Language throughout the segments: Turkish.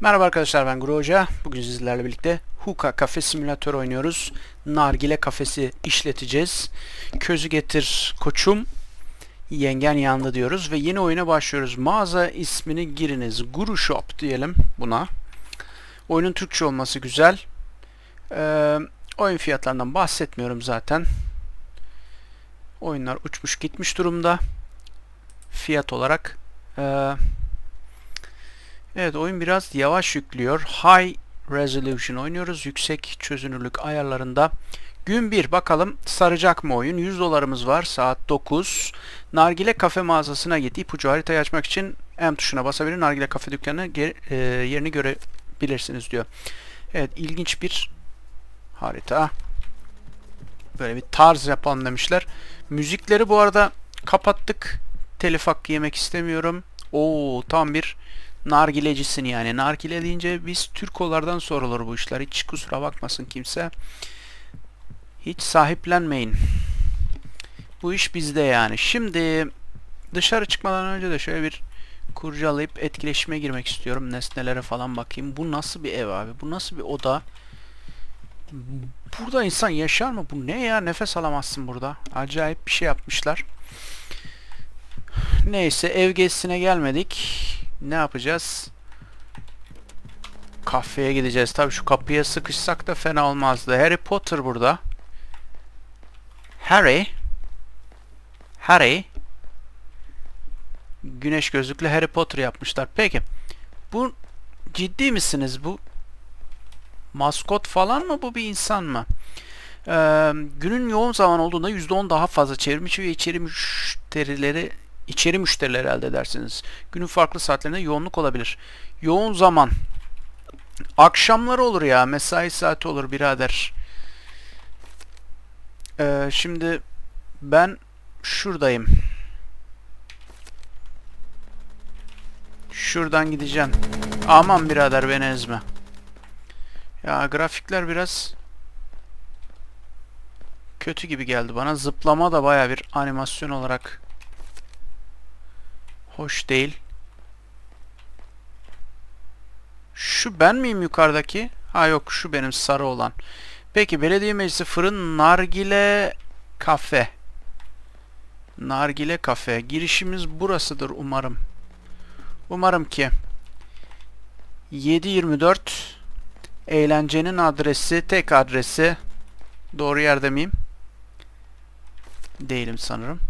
Merhaba arkadaşlar ben Guru Hoca. Bugün sizlerle birlikte Hookah Kafe Simülatör oynuyoruz. Nargile kafesi işleteceğiz. Közü getir koçum. Yengen yandı diyoruz ve yeni oyuna başlıyoruz. Mağaza ismini giriniz. Guru Shop diyelim buna. Oyunun Türkçe olması güzel. Ee, oyun fiyatlarından bahsetmiyorum zaten. Oyunlar uçmuş gitmiş durumda. Fiyat olarak. Ee, Evet oyun biraz yavaş yüklüyor. High Resolution oynuyoruz. Yüksek çözünürlük ayarlarında. Gün 1 bakalım saracak mı oyun? 100 dolarımız var. Saat 9. Nargile kafe mağazasına git. İpucu haritayı açmak için M tuşuna basabilir. Nargile kafe dükkanı e, yerini görebilirsiniz diyor. Evet ilginç bir harita. Böyle bir tarz yapalım demişler. Müzikleri bu arada kapattık. Telif hakkı yemek istemiyorum. Oo tam bir nargilecisin yani. Nargile deyince biz Türkolardan sorulur bu işler. Hiç kusura bakmasın kimse. Hiç sahiplenmeyin. Bu iş bizde yani. Şimdi dışarı çıkmadan önce de şöyle bir kurcalayıp etkileşime girmek istiyorum. Nesnelere falan bakayım. Bu nasıl bir ev abi? Bu nasıl bir oda? Burada insan yaşar mı? Bu ne ya? Nefes alamazsın burada. Acayip bir şey yapmışlar. Neyse ev gezisine gelmedik ne yapacağız? Kafeye gideceğiz. Tabii şu kapıya sıkışsak da fena olmazdı. Harry Potter burada. Harry. Harry. Güneş gözlüklü Harry Potter yapmışlar. Peki. Bu ciddi misiniz? Bu maskot falan mı? Bu bir insan mı? Ee, günün yoğun zaman olduğunda %10 daha fazla çevrimiçi ve içeri müşterileri içeri müşterileri elde edersiniz. Günün farklı saatlerinde yoğunluk olabilir. Yoğun zaman akşamları olur ya. Mesai saati olur birader. Ee, şimdi ben şuradayım. Şuradan gideceğim. Aman birader beni ezme. Ya grafikler biraz kötü gibi geldi bana. Zıplama da baya bir animasyon olarak Hoş değil. Şu ben miyim yukarıdaki? Ha yok şu benim sarı olan. Peki belediye meclisi fırın nargile kafe. Nargile kafe. Girişimiz burasıdır umarım. Umarım ki 724 eğlencenin adresi tek adresi doğru yerde miyim? Değilim sanırım.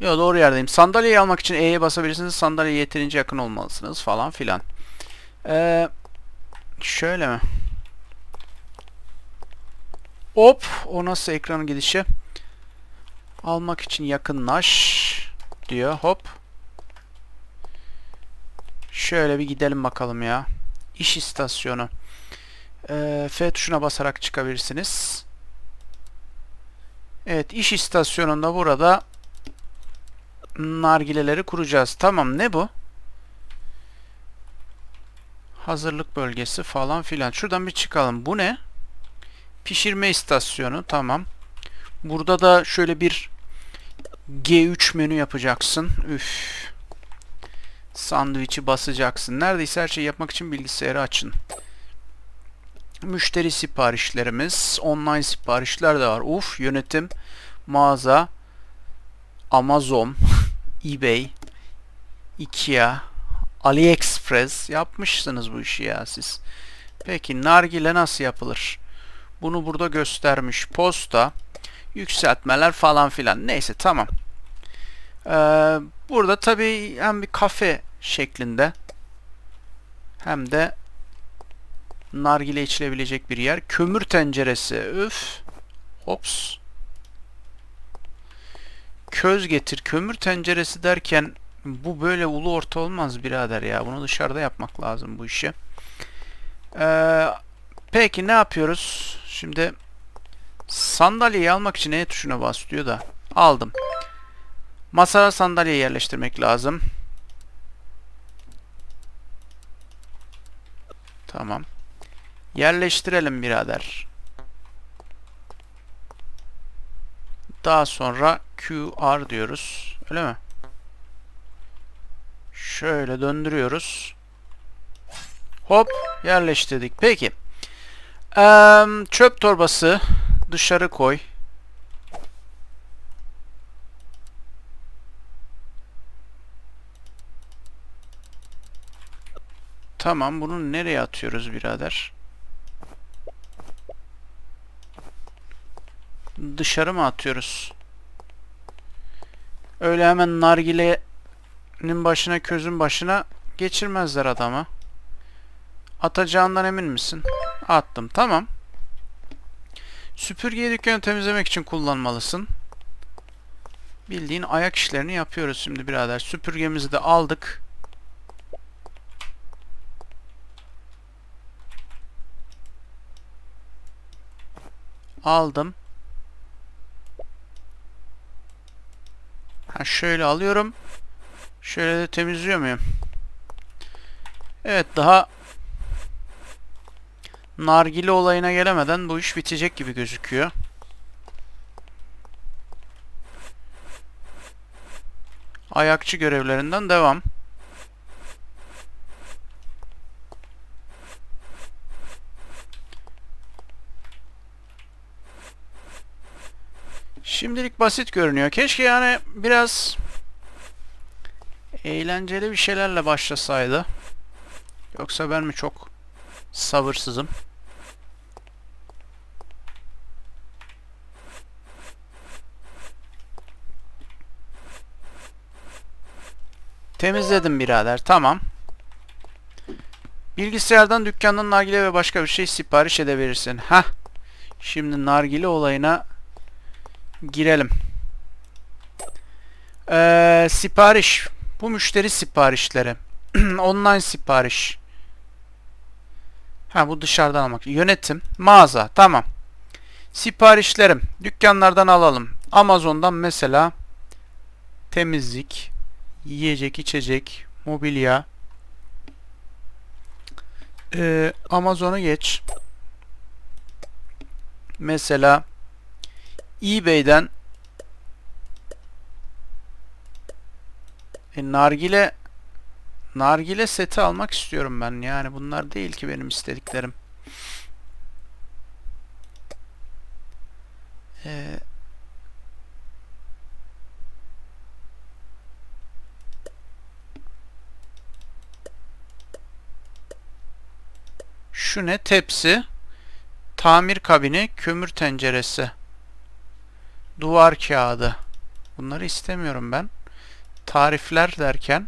Yok doğru yerdeyim. Sandalyeyi almak için E'ye basabilirsiniz. Sandalyeye yeterince yakın olmalısınız falan filan. Ee, şöyle mi? Hop. O nasıl ekranın gidişi? Almak için yakınlaş diyor. Hop. Şöyle bir gidelim bakalım ya. İş istasyonu. Ee, F tuşuna basarak çıkabilirsiniz. Evet iş istasyonunda burada nargileleri kuracağız. Tamam ne bu? Hazırlık bölgesi falan filan. Şuradan bir çıkalım. Bu ne? Pişirme istasyonu. Tamam. Burada da şöyle bir G3 menü yapacaksın. Üf. Sandviçi basacaksın. Neredeyse her şeyi yapmak için bilgisayarı açın. Müşteri siparişlerimiz. Online siparişler de var. Uf yönetim. Mağaza. Amazon. eBay, Ikea, AliExpress yapmışsınız bu işi ya siz. Peki nargile nasıl yapılır? Bunu burada göstermiş. Posta, yükseltmeler falan filan. Neyse tamam. Ee, burada tabii hem bir kafe şeklinde hem de nargile içilebilecek bir yer. Kömür tenceresi. Üf. Ops köz getir. Kömür tenceresi derken bu böyle ulu orta olmaz birader ya. Bunu dışarıda yapmak lazım bu işi. Ee, peki ne yapıyoruz? Şimdi sandalyeyi almak için E tuşuna bas diyor da. Aldım. Masaya sandalye yerleştirmek lazım. Tamam. Yerleştirelim birader. Daha sonra QR diyoruz. Öyle mi? Şöyle döndürüyoruz. Hop yerleştirdik. Peki. Eee, çöp torbası dışarı koy. Tamam bunu nereye atıyoruz birader? Dışarı mı atıyoruz? Öyle hemen nargilenin başına közün başına geçirmezler adamı. Atacağından emin misin? Attım. Tamam. Süpürgeyi dükkanı temizlemek için kullanmalısın. Bildiğin ayak işlerini yapıyoruz şimdi birader. Süpürgemizi de aldık. Aldım. Ha şöyle alıyorum. Şöyle de temizliyor muyum? Evet daha nargile olayına gelemeden bu iş bitecek gibi gözüküyor. Ayakçı görevlerinden devam. Şimdilik basit görünüyor. Keşke yani biraz eğlenceli bir şeylerle başlasaydı. Yoksa ben mi çok sabırsızım? Temizledim birader. Tamam. Bilgisayardan dükkandan nargile ve başka bir şey sipariş edebilirsin. Ha. Şimdi nargile olayına girelim. Ee, sipariş. Bu müşteri siparişleri. Online sipariş. Ha bu dışarıdan almak. Yönetim. Mağaza. Tamam. Siparişlerim. Dükkanlardan alalım. Amazon'dan mesela temizlik, yiyecek, içecek, mobilya. Ee, Amazon'a geç. Mesela eBay'den e, nargile nargile seti almak istiyorum ben. Yani bunlar değil ki benim istediklerim. Ee, şu ne? Tepsi, tamir kabini, kömür tenceresi. Duvar kağıdı. Bunları istemiyorum ben. Tarifler derken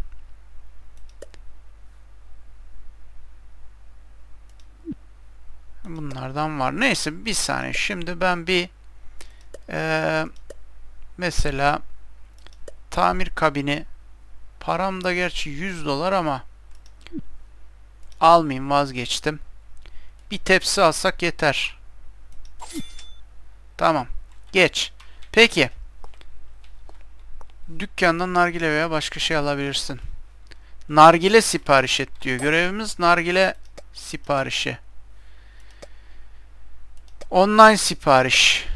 bunlardan var. Neyse bir saniye. Şimdi ben bir ee, mesela tamir kabini param da gerçi 100 dolar ama almayayım vazgeçtim. Bir tepsi alsak yeter. Tamam. Geç. Peki. Dükkandan nargile veya başka şey alabilirsin. Nargile sipariş et diyor. Görevimiz nargile siparişi. Online sipariş.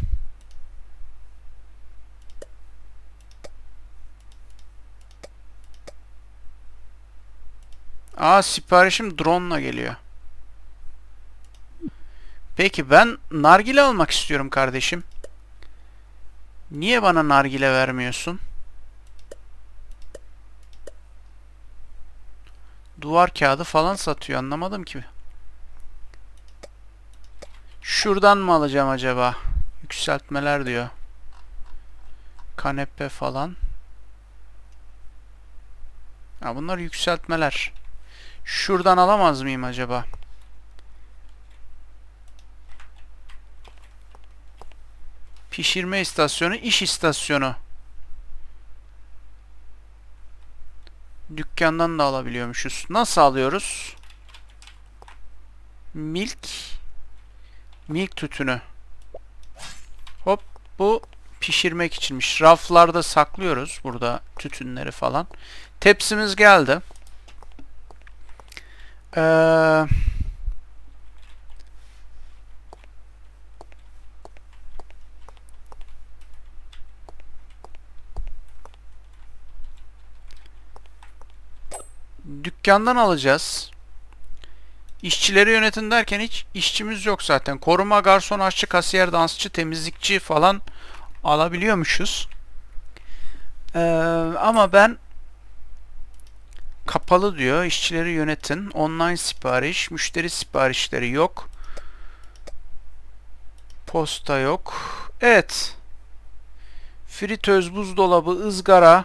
Aa siparişim drone ile geliyor. Peki ben nargile almak istiyorum kardeşim. Niye bana nargile vermiyorsun? Duvar kağıdı falan satıyor anlamadım ki. Şuradan mı alacağım acaba? Yükseltmeler diyor. Kanepe falan. Ha, bunlar yükseltmeler. Şuradan alamaz mıyım acaba? Pişirme istasyonu, iş istasyonu. Dükkandan da alabiliyormuşuz. Nasıl alıyoruz? Milk. Milk tütünü. Hop bu pişirmek içinmiş. Raflarda saklıyoruz burada tütünleri falan. Tepsimiz geldi. Eee Dükkandan alacağız. İşçileri yönetin derken hiç işçimiz yok zaten. Koruma, garson, aşçı, kasiyer, dansçı, temizlikçi falan alabiliyormuşuz. Ee, ama ben kapalı diyor. İşçileri yönetin. Online sipariş, müşteri siparişleri yok. Posta yok. Evet. Fritöz, buzdolabı, ızgara,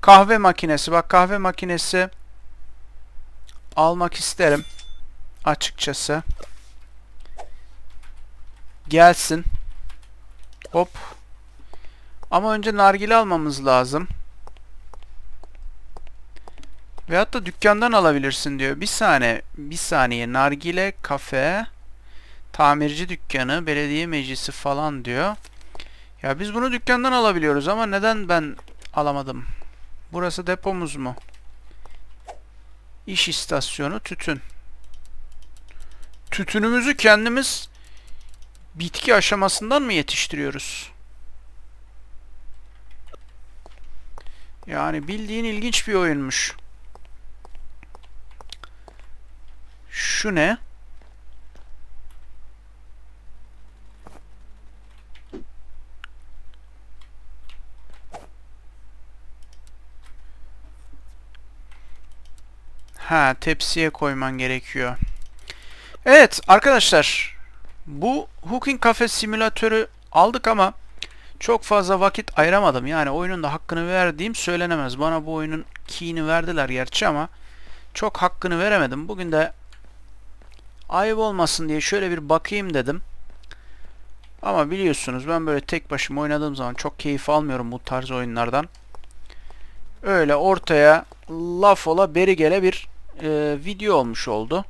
kahve makinesi. Bak kahve makinesi almak isterim. Açıkçası. Gelsin. Hop. Ama önce nargile almamız lazım. Veyahut da dükkandan alabilirsin diyor. Bir saniye, bir saniye. Nargile kafe, tamirci dükkanı, belediye meclisi falan diyor. Ya biz bunu dükkandan alabiliyoruz ama neden ben alamadım? Burası depomuz mu? İş istasyonu, tütün. Tütünümüzü kendimiz bitki aşamasından mı yetiştiriyoruz? Yani bildiğin ilginç bir oyunmuş. Şu ne? Ha, tepsiye koyman gerekiyor. Evet arkadaşlar, bu Hooking Cafe simülatörü aldık ama çok fazla vakit ayıramadım. Yani oyunun da hakkını verdiğim söylenemez. Bana bu oyunun key'ini verdiler gerçi ama çok hakkını veremedim. Bugün de ayıp olmasın diye şöyle bir bakayım dedim. Ama biliyorsunuz ben böyle tek başıma oynadığım zaman çok keyif almıyorum bu tarz oyunlardan. Öyle ortaya laf ola beri gele bir e, video olmuş oldu.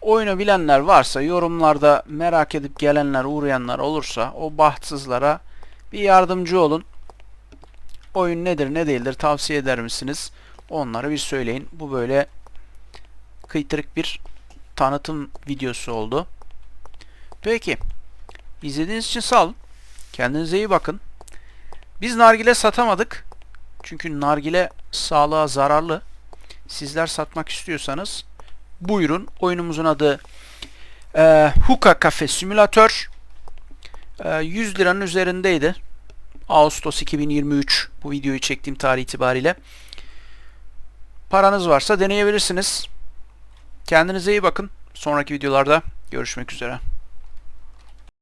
Oyunu bilenler varsa yorumlarda merak edip gelenler uğrayanlar olursa o bahtsızlara bir yardımcı olun. Oyun nedir ne değildir tavsiye eder misiniz? Onları bir söyleyin. Bu böyle kıytırık bir tanıtım videosu oldu. Peki. İzlediğiniz için sağ olun. Kendinize iyi bakın. Biz nargile satamadık. Çünkü nargile sağlığa zararlı. Sizler satmak istiyorsanız buyurun. Oyunumuzun adı e, Hookah Cafe Simülatör. E, 100 liranın üzerindeydi. Ağustos 2023 bu videoyu çektiğim tarih itibariyle. Paranız varsa deneyebilirsiniz. Kendinize iyi bakın. Sonraki videolarda görüşmek üzere.